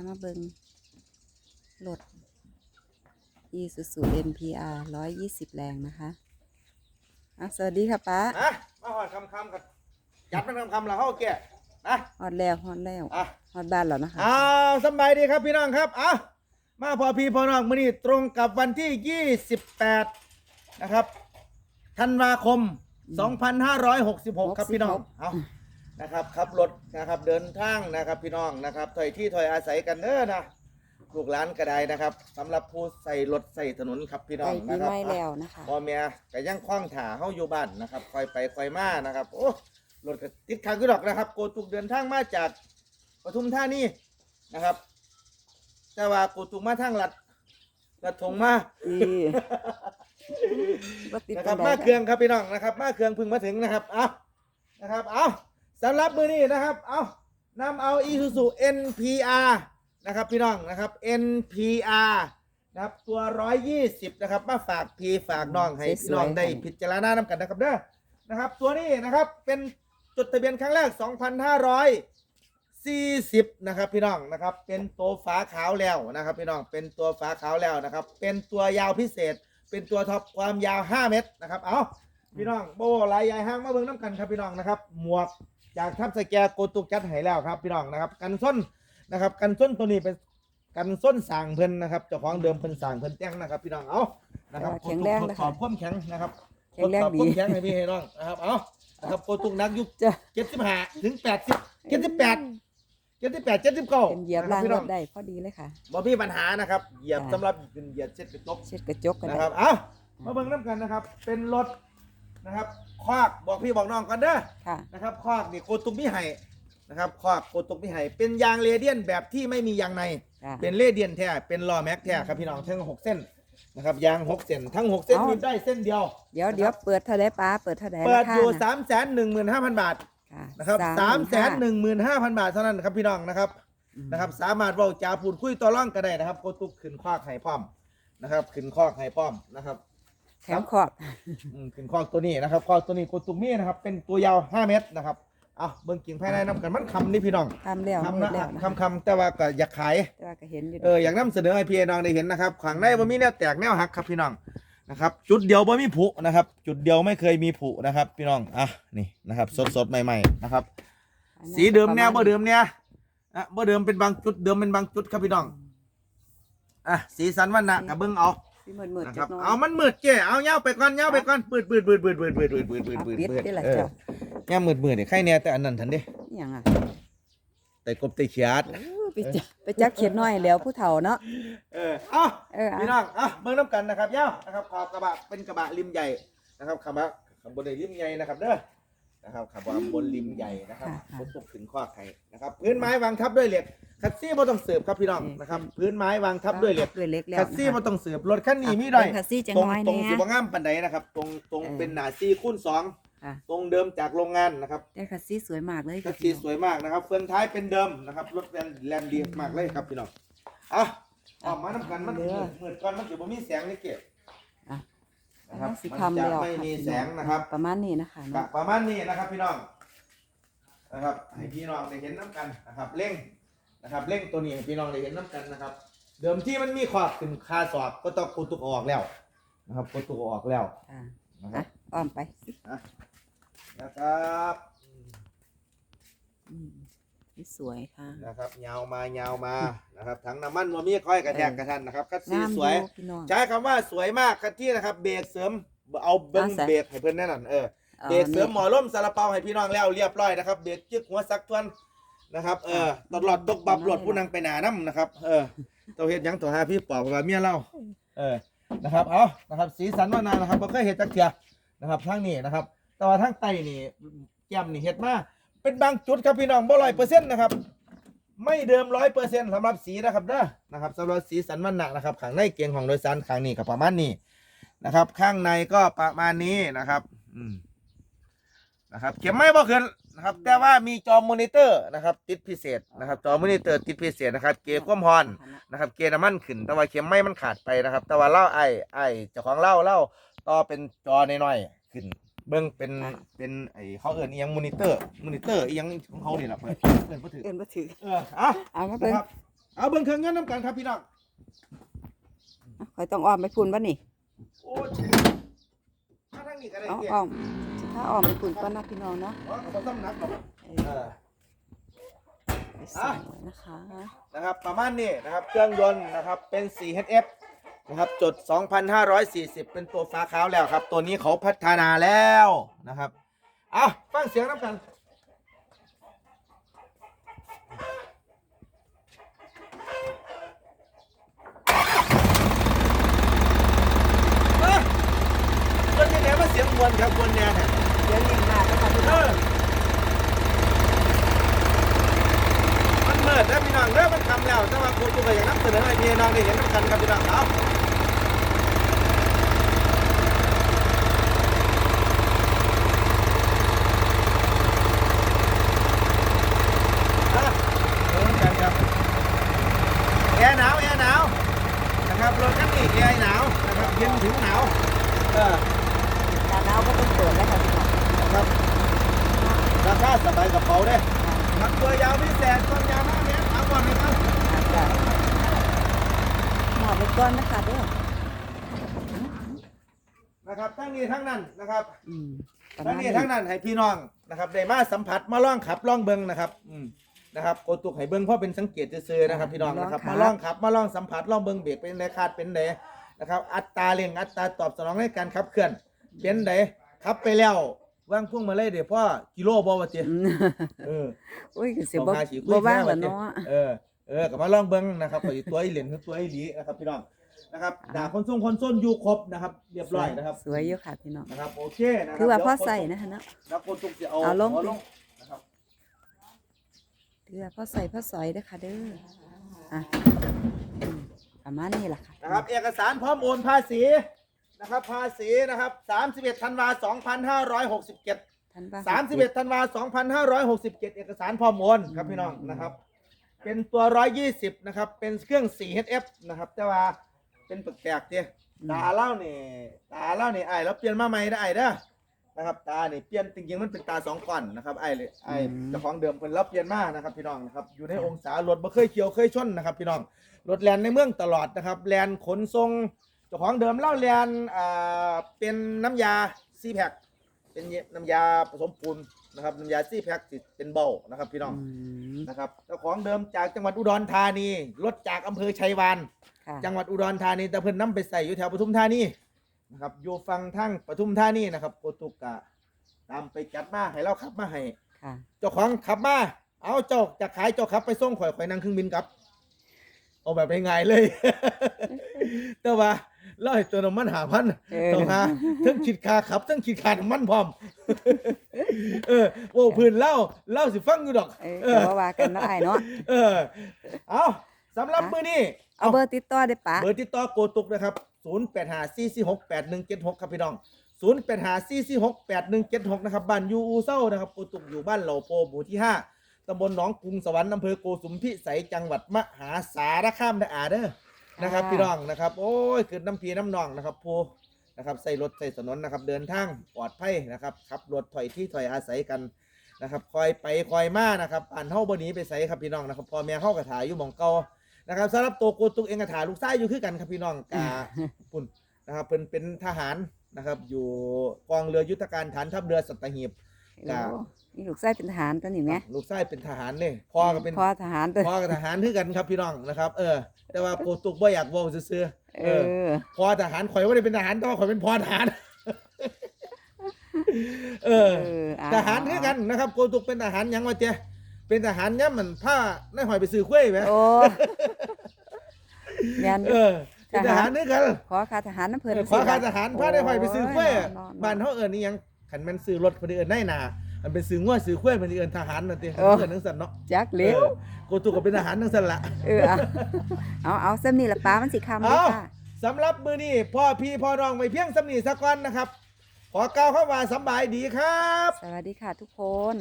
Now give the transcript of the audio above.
พามาเบิงรถ Isuzu NPR 120 แรงนะคะอะสวัสดีค่ะป้านะมาหอดคำคำๆกันยัดมันคำคำๆเราเข้าเกียนะฮอดแล้วฮอดแล้วอะฮอดบ้านแล้วนะคะ อ้าวสำบายดีครับพี่น้องครับอะมาพอพี่พอน้องมื้อนี้ตรงกับวันที่ 28 นะครับธันวาคม 2566 ครับพี่น้องเอา นะครับขับรถนะครับเดินทางนะครับพี่น้องนะครับถอยที่ถอยอาศัยกันเด้อนะลูกหลานกระไดนะครับสำหรับผู้ใส่รถใส่ถนนครับพี่น้ไปองปีนะครัใหม่บแล้วนะคะ พ่อแม่ก็ยังคว้างถาเฮาอยู่บ้านนะครับคอยไปคอยมานะครับ โอ้รถก็ติดขัดอยู่ดอกนะครับ โกตุกเดินทางมาจากปทุมธานีนะครับ แต่ว่าโกตุกมาทางลัดลัดถงมาดีบ่ติดนะคปัรันบใดมาเครื่องครับพี่น้องนะครับมาเครื่องเพึ่งมาถึงนะครับเอานะครับเอา สำหรับมือนี้นะครับ เอานำเอา Isuzu NPR นะครับพี่น้องนะครับ NPR นะครับตัว 120 นะครับ มาฝากพี่ฝากน้องให้พี่น้องได้พิจารณานำกันนะครับเด้อนะครับ ตัวนี้นะครับเป็นจดทะเบียนครั้งแรก 2,540 นะครับพี่น้องนะครับ เป็นตัวฝาขาวแล้วนะครับ พี่น้องเป็นตัวฝาขาวแล้วนะครับ เป็นตัวยาวพิเศษ เป็นตัวท็อปความยาว 5 เมตรนะครับ เอาพี่น้องโบลายใหญ่ห้างมาเบิ่งน้ำกันครับพี่น้องนะครับ หมวก จากทับสแกโกตุกจัดให้แล้วครับพี่น้องนะครับกันส้นนะครับกันส้นตัวนี้เป็นกันส้นสร้างเพิ่นนะครับเจ้าของเดิมเพิ่นสร้างเพิ่นแต่งนะครับ พี่น้องเอานะครับแข็งแรงทนะดสอคะบความแข็งนะครับแข็งแรงทดสอบดีความแข็งให้พี่ให้น้องนะครับเอานะครับโกตุกนักยุคจ้ะเจ็ดสิบห้าถึงแปดสิบเจ็ดสิบแปดเจ็ดสิบแปดเจ็ดสิบเก้าเป็นเหยียบล่างพี่รน้องถได้พอดีเลยค่ะบ่มีปัญหานะครับเหยียบจ้ะสำหรับเหยียบเช็ดกระจกเช็ดกระจกกันนะได้ครับเอามาเบิ่งน้ำกันนะครับ เป็นรถ นะครับคอกบอกพี่บอกน้องกันเด้อค่ะ นะครับคอกนี่โกตุกมิไห่นะครับคอกโกตุกมิไห่เป็นยางเรเดียนแบบที่ไม่มียางในจ้ะเป็นเรเดียนแท้เป็นล้อแม็กแท้ครับพี่น้องทั้งหกเส้นนะครับยางหกเส้นทั้งหกเส้นเอ้ามี มีได้เส้นเดียว เดี๋ยวเดี๋ยวเปิดเท่าไดป้าเปิดเท่าไดเปิดราคาอยู่น่ะสามแสนหนึ่งหมื่นห้าพันบาทค่ะนะครับสามแสนหนึ่งหมื่นห้าพันบาทเท่านั้นครับพี่น้องนะครับอืมนะครับสามารถเว้าจาพูดคุยต่อร่องก็ได้นะครับโกตุกขึ้นคอกให้พร้อมนะครับขึ้นคอกให้พร้อมนะครับ แถมขอบอืมเป็นคอกตัวนี้นะครับคอกตัวนี้โกตุมี่นะครับ เป็นตัวยาว 5 เมตรนะครับเอาเบิ่งกิ่งภายในน้ำกันมันคำนี่พี่น้องทำแล้วคำมืนะดแล้วนะคำคำแต่ว่าก็อยากขาย แต่ว่าก็เห็นอยู่เอออยากนำเสนอให้พี่น้องได้เห็นนะครับขังในบ่มีแนวแตกแนวหักครับพี่น้องนะครับ จุดเดียวบ่มีผุนะครับ จุดเดียวไม่เคยมีผุนะครับ พี่น้องอะนี่นะครับ สดสดๆใหม่ๆนะครับ สีเดิมแนวบ่เดิมเนี่ยอะบ่เดิมเป็นบางจุดเดิมเป็นบางจุดครับพี่น้องอะสีสันวันนะกับเบิ่งเอา สีมืดมืดนะคจัรักบหน้อยเอามันมืดเจ้เอาเงาไปก่อนเงาไปก่อนปืดปืดปืดปืดปืดปืดปืดปืดปืดปืดปิดปืดได้ละเออเจ้าแง่มืดมืดเนี่ยใครเนี่ยแต่อันนั้นทันเด้อหย่างอะแต่กบแต่เขียด โอ้ไปจับไปจับเขียนน้อยแล้วผู้เฒ่าเนาะ เออเอ้าเออพี่อะน้องอะเบิ่งน้ำกันนะครับเย้านะครับขอบกระบะเป็นกระบะริมใหญ่นะครับกระบะขับบนริมใหญ่นะครับเด้อ นะครับขับบนบนริมใหญ่นะครับบนตกถึงข้อไข่นะครับพื้นไม้วางทับด้วยเหล็กคัดซี่บ่ต้องเสิร์ฟครับพี่น้องนะครับพื้นไม้วางทับด้วยเหล็กด้วยเหล็กแล้วคัดซี่นะบ่คะต้องเสิร์ฟรถคันนี้มีได้เบิ่งคัดซี่จังตรงน้อยตรงแน่สิบ่งามปานใดนะครับ ตรงตรงเออเป็นหนาซี่คูณสองค่ะ ตรงเดิมจากโรงงานนะครับแต่คัดซี่สวยมากเลยคัดซีสวยมากนะครับ เฟืองท้ายเป็นเดิมนะครับรถแลนแลนดีมากเลยครับพี่น้องอะออกมาน้ำกันมันเหมือนก่อนมันจะบ่มีแสงนี่เก็บอะ นะครับสีมันคำจะแล้วไม่ค่ะมีแสงนะครับประมาณนี้นะคะกะเนาะประมาณนี้นะครับพี่น้องนะครับให้พี่น้องได้เห็นน้ำกันนะครับเร่งนะครับเร่งตัวนี้ให้พี่น้องได้เห็นน้ำกันนะครับ เดิมที่มันมีขอบขึ้นคาสอบก็ต้องกูตุกออกแล้วนะครับกูตุกออกแล้วอะนะครัอะบอ้อมไปนะครับอืมนี่ สวยค่ะ นะครับยาวมายาวมานะครับถังน้ำมันมันมีค่อยกระแทกกระทันนะครับคัดซีงามสวยอยู่พี่น้องใช้คำว่าสวยมากคัดที่นะครับเบรกเสริมเอาเบิ้งอะใส่ เบรกให้เพื่อนแน่นอนเออ อ่อเบรกเสริมหมนี่อล่มซาลาเปาให้พี่น้องแล้วเรียบร้อยนะครับเบรกจึกหัวซักทวนนะครับ เออตลอดตกบับรถผู้นังไปหนาน้ำนะครับ เออตัวเฮ็ดหยังตัวหาพี่ปอบว่าเมียเล่าเออนะครับเอานะครับ สีสันว่านานนะครับบ่เคยเห็ดจักเทียนะครับทั้งนี้นะครับ แต่ว่าทั้งไตนี่แก้มนี่เห็ดมา เป็นบางจุดครับพี่น้องบ่ร้อยเปอร์เซ็นต์นะครับ ไม่เดิมร้อยเปอร์เซ็นต์สำหรับสีนะครับเด้อนะครับสำหรับสีสันมันหนักนะครับข้างในเกียงของโดยสารข้างนี้ก็ประมาณนี้นะครับ ข้างในก็ประมาณนี้นะครับอืมนะครับเข็มไม่บ่ขึ้นนะครับ แต่ว่ามีจอมอนิเตอร์นะครับ ติดพิเศษนะครับ จอมอนิเตอร์ติดพิเศษนะครับ เกียร์ความฮอนนะครับ เกียร์น้ำมันขึ้น แต่ว่าเข็มไม่มันขาดไปนะครับ แต่ว่าเล่าไอ้ไอ้เจ้าของเล่าเล่าต่อเป็นจอน้อยๆขึ้น เบิ้งเป็นเป็นไอ้เขาเอิ้นอีหยังมอนิเตอร์มอนิเตอร์อีหยังของเขานี่แหละเพื่อนเพื่อนบ่ถือเอิ้นบ่ถือเอออะเอามานะเบิ่งครับเอาเบิ่งเครื่องเงินน้ำกันครับพี่น้องอะคอยต้องอ้อมไปพุ่นบ่นี่โอ้ยมาทางนี้ก็ได้เอาเกียอ้อมถ้าอ้อมไปพุ่นก่อนนะพี่น้องเนาะอ๋อเขาต้องนักหรอกเอเอออไปใส่ไว้นะคะ นะครับประมาณนี้นะครับเครื่องยนต์นะครับเป็น 4HF นะครับจด 2,540 เป็นตัวฟ้าขาวแล้วครับ ตัวนี้เขาพัฒนาแล้วนะครับเอาฟังเสียงน้ำกันเอ้ยคนยังไงว่าเสียงมวลครับมวลแน่เนี่ยเดี๋ยวลิงมาแล้วค่ะพี่เอองอมันเมิดแล้วพี่น้องเด้อมันทำแล้วแต่ว่าครูตัวก็อย่างนั้นเสนอให้พี่น้องได้เห็นน้ำกันครับพี่น้องเอาอะเริ่ม กันครับแอร์หนาวแอร์หนาวนะครับรถคันนี้แอร์หนาวนะครับเย็นถึงหนาวเออหน้าหนาวก็ต้องเปิดแล้วค่ะพี่น้องนะครับราคาสบายกระเป๋าเด้นักตัวยาวพิเศษต้นยาวห้าเมตรถามก่อนนะครับอาจจะหมอบไปก่อนนะคะเด้อนะครับทั้งนี้ทั้งนั้นนะครับอืมประทั้มางณนี้นี้ทั้งนั้นให้พี่น้องนะครับได้มาสัมผัสมาล่องขับล่องเบิงนะครับ อืม นะครับโกตุกให้เบิงเพราะเป็นสังเกตซื่อๆนะครับพี่น้องนะครับมาล่องขับมาล่องสัมผัสล่องเบิงเบรกเป็นไดคาดเป็นไดนะครับอัตราเร่งอัตราตอบสนองในการขับเคลื่อนเป็นไดขับไปแล้วว่างพุ่งมาเลยเดี๋ยวพ่อกิโลบ่วะเจ๊อืมเอออุ้ยก็สิบ่สองห้าสี่คุยบ่ว่างแค่แล้ววันเดียวเนาะ เออ เออกับมาลองเบิ้งนะครับก็อีตัวไอเหรียญคือตัวไอหลีนะครับพี่น้องนะครับด่าคนส่งคนส้นอยู่ครบนะครับ เรียบร้อยนะครับสวยอยู่ค่ะพี่น้องนะครับโอเคนะครับคือว่าพ่อเดี๋ยใส่นะคะเนาะ แล้วคนตุกจะเอาเอาลงหัวลง นะครับคือว่าพ่อใส่พ่อสอยเด้อค่ะเด้ออะอืมประมาณนี้ล่ะค่ะนะครับเอกสารพร้อมโอนภาษีนะครับภาษีนะครับ31ธันวา2567 ท่านบ้า31ธันวา2567 เอกสารพร้อมโอนครับพี่น้องนะครับ เป็นตัว 120 นะครับ เป็นเครื่อง 4HF นะครับ แต่ว่าเป็นแปลกๆเดียตาเล่าเนี่ยตาเล่าเนี่ยไอ้ายแล้วเปลี่ยนมาใหม่ได้ไอ้เด้อ นะครับ ตาเนี่ยเปลี่ยนจริงๆมันเป็นตาสองก้อนนะครับไอ้เลยไอ้เจ้าของเดิมเพิ่นแล้วเปลี่ยนมานะครับพี่น้องนะครับอยู่ในองศารถบ่เคยเขียวเคยชนนะครับ พี่น้องรถแลนในเมืองตลอดนะครับแลนขนส่งเจ้าของเดิมเล่าแลนอ่าเป็นน้ำยาซีแพคเป็นน้ำยาผสมปูนนะครับน้ำยาซีแพคเป็นเบานะครับพี่น้องอืมนะครับเจ้าของเดิมจากจังหวัดอุดรธานี รถจากอำเภอชัยวาน ค่ะจังหวัดอุดรธานีแต่เพิ่นนำไปใส่อยู่แถวปทุมธานี นะครับอยู่ฟังทั้งปทุมธานีนะครับโกตุกกะตามไปจัดมาให้เราขับมาให้ค่ะ เจ้าของขับมา เอาเจ้าจะขายเจ้าขับไปส่งข่อยข่อยนั่งเครื่องบินกลับเอาแบบง่ายๆเลย แต่ว่าเล่าให้ตัวน้ำมันหาพันเออ ต้องหาทั้งขีดคาขับทั้งขีดคาน้ำมันพร้อม เออโอ้พื้นเล่าเล่าสิฟังอยู่ดอก เออเดี๋ยวว่ากันเนาะไอ้ายเนาะ เออ เอา สำหรับอะมือนี้เอาเบอร์ติดต่อได้ปะเบอร์ติดต่อโกตุกนะครับ0 8 5 4 4 6 8 1 7 6ครับพี่น้อง0 8 5 4 4 6 8 1 7 6นะครับบ้านอยูอูเศร้านะครับโกตุกอยู่บ้านเหล่าโพหมู่ที่ 5ตำบลหนองกรุงสวรรค์อำเภอโกสุมพิสัยจังหวัดมหาสารคามได้อาเด้อนะครับพี่น้องนะครับโอ้ยเกิดน้ำพีน้ำนองนะครับผู้นะครับใส่รถใส่ถนนนะครับเดินทางปลอดภัยนะครับขับรถถอยที่ถอยอาศัยกันนะครับคอยไปคอยมานะครับอ่านเฮาบ่หนีไปใส่ครับพี่น้องนะครับพ่อแม่เฮากระถาอยู่หมองเก่า นะครับสำหรับตัวโกตุกเองกระถาลูกชายอยู่คือกันครับพี่น้องกาปุ่นนะครับเป็นเป็นทหารนะครับ อยู่กองเรือยุทธการฐานทัพเรือสัตหีบจ้ะโอ้นี่ลูกไส้เป็นทหารตัวนี้ไหมลูกชายเป็นทหารเลยพ่อก็เป็นพ่อทหารตัวพ่อกับทหารคือกันครับพี่น้องนะครับ เออ แต่ว่าโกตุกบ่อยากเว้าซื่อๆเอเอออพ่อทหารข่อยบ่ได้เป็นทหารแต่ว่าข่อยเป็นพ่อทหารเออเอออ่ทหารคือกันนะครับโกตุกเป็นทหารหยังวะเจ๊ เป็นทหารย่ำมันผ้าในหอยไปซื้อคุ้ยไหมโอ้แม่นเออเป็นทหารคือกันขอค่าทหารน้ำเพิ่นเออขอค่าทหารผ้าในหอยไปซื้อคุ้ยโอ้ยนอนๆบ้านเขาเอิญนี่ยังขันแมันซื้อรถคนอื่นได้นามันเป็นซื้อง้วซื้อคุ้ยมันเอิญทหารนั่นเองเออเอิญทั้งสันเนาะจักเหลวเออโกตุกก็เป็นทหารทั้งสันละเออเอาเอาเอาซ้ำนี่ละป้ามันสิคำเลยเอาค่ะ สำหรับมือนี้พ่อพี่พ่อน้องไปเพียงสำนีสักวันนะครับ ขอกล่าวเข้ามาสำบายดีครับ สวัสดีค่ะทุกคน